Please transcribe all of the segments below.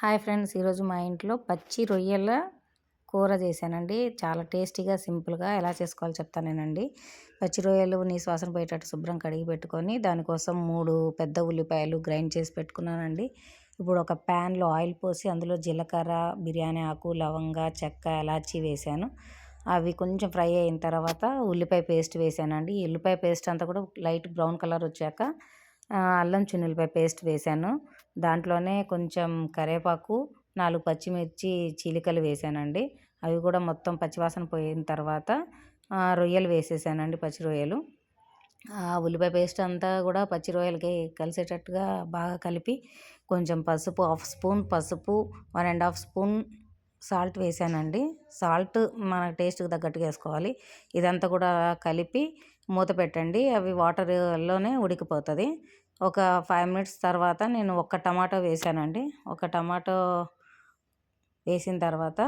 Hi friends ఈరోజు మా ఇంట్లో పచ్చి రొయ్యల కూర చేశానండి. చాలా టేస్టీగా సింపుల్గా ఎలా చేసుకోవాలో చెప్తానేనండి పచ్చి రొయ్యలు నీ శ్వాసన పోయేటట్టు శుభ్రం కడిగి పెట్టుకొని దానికోసం మూడు పెద్ద ఉల్లిపాయలు గ్రైండ్ చేసి పెట్టుకున్నానండి. ఇప్పుడు ఒక ప్యాన్లో ఆయిల్ పోసి అందులో జీలకర్ర బిర్యానీ ఆకు లవంగ చెక్క ఎలాచి వేసాను అవి కొంచెం ఫ్రై అయిన తర్వాత ఉల్లిపాయ పేస్ట్ వేసానండి ఉల్లిపాయ పేస్ట్ అంతా కూడా లైట్ బ్రౌన్ కలర్ వచ్చాక అల్లం చిన్నులపాయ పేస్ట్ వేసాను దాంట్లోనే కొంచెం కరివేపాకు నాలుగు పచ్చిమిర్చి చీలికలు వేసానండి అవి కూడా మొత్తం పచ్చివాసన పోయిన తర్వాత రొయ్యలు వేసేసానండి పచ్చి రొయ్యలు. ఉల్లిపాయ పేస్ట్ అంతా కూడా పచ్చి రొయ్యలకి కలిసేటట్టుగా బాగా కలిపి కొంచెం పసుపు హాఫ్ స్పూన్ పసుపు one and half spoon salt వేసానండి సాల్ట్ మన టేస్ట్కి తగ్గట్టుగా వేసుకోవాలి. ఇదంతా కూడా కలిపి మూత పెట్టండి. అవి వాటర్లోనే ఉడికిపోతుంది. ఒక ఫైవ్ మినిట్స్ తర్వాత నేను ఒక టమాటో వేసానండి. ఒక టమాటో వేసిన తర్వాత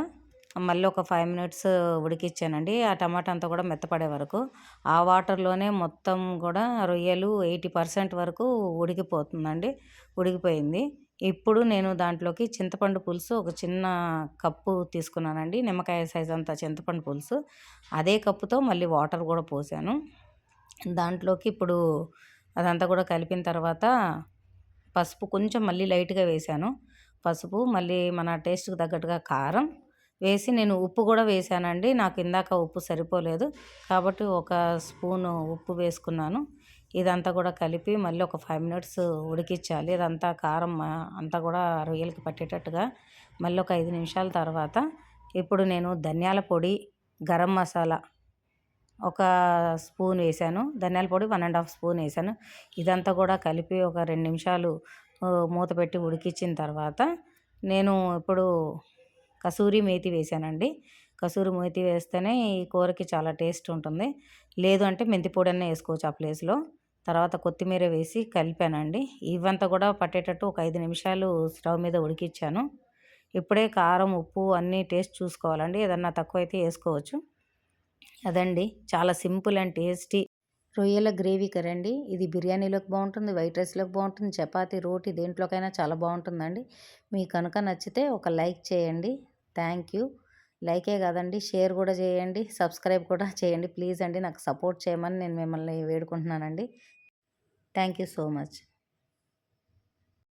మళ్ళీ ఒక ఫైవ్ మినిట్స్ ఉడికిచ్చానండి. ఆ టమాటా అంతా కూడా మెత్తపడే వరకు. ఆ వాటర్లోనే మొత్తం కూడా రొయ్యలు ఎయిటీ పర్సెంట్ వరకు ఉడికిపోతుందండి. ఉడికిపోయింది. ఇప్పుడు నేను దాంట్లోకి చింతపండు పులుసు ఒక చిన్న కప్పు తీసుకున్నానండి. నిమ్మకాయ సైజ్ అంత చింతపండు పులుసు. అదే కప్పుతో మళ్ళీ వాటర్ కూడా పోసాను. దాంట్లోకి ఇప్పుడు అదంతా కూడా కలిపిన తర్వాత పసుపు కొంచెం మళ్ళీ లైట్గా వేసాను పసుపు మళ్ళీ మన టేస్ట్కి తగ్గట్టుగా కారం వేసి నేను ఉప్పు కూడా వేసానండి నాకు ఇందాక ఉప్పు సరిపోలేదు కాబట్టి ఒక స్పూను ఉప్పు వేసుకున్నాను. ఇదంతా కూడా కలిపి మళ్ళీ ఒక ఫైవ్ మినిట్స్ ఉడికించాలి. ఇదంతా కారం అంతా కూడా రొయ్యలకి పట్టేటట్టుగా మళ్ళీ ఒక ఐదు నిమిషాల తర్వాత ఇప్పుడు నేను ధనియాల పొడి గరం మసాలా ఒక స్పూన్ వేసాను. ధనియాల పొడి వన్ అండ్ హాఫ్ స్పూన్ వేసాను. ఇదంతా కూడా కలిపి ఒక రెండు నిమిషాలు మూత పెట్టి ఉడికించిన తర్వాత నేను ఇప్పుడు కసూరి మేతి వేసానండి. కసూరి మేతి వేస్తేనే ఈ కూరకి చాలా టేస్ట్ ఉంటుంది. లేదు అంటే మెంతి పొడి అన్న వేసుకోవచ్చు ఆ ప్లేస్లో. తర్వాత కొత్తిమీర వేసి కలిపానండి. ఇవంతా కూడా పట్టేటట్టు ఒక ఐదు నిమిషాలు స్టవ్ మీద ఉడికిచ్చాను. ఇప్పుడే కారం ఉప్పు అన్నీ టేస్ట్ చూసుకోవాలండి. ఏదన్నా తక్కువ అయితే వేసుకోవచ్చు. అదండి. చాలా సింపుల్ అండ్ టేస్టీ. రొయ్యల గ్రేవీ కరండి ఇది బిర్యానీలోకి బాగుంటుంది వైట్ రైస్లోకి బాగుంటుంది చపాతి రోటీ దేంట్లోకైనా చాలా బాగుంటుందండి మీకు కనుక నచ్చితే ఒక లైక్ చేయండి. Thank you. లైకే కాదండి షేర్ కూడా చేయండి సబ్స్క్రైబ్ కూడా చేయండి. ప్లీజ్ అండి నాకు సపోర్ట్ చేయమని నేను మిమ్మల్ని వేడుకుంటున్నానండి. Thank you so much.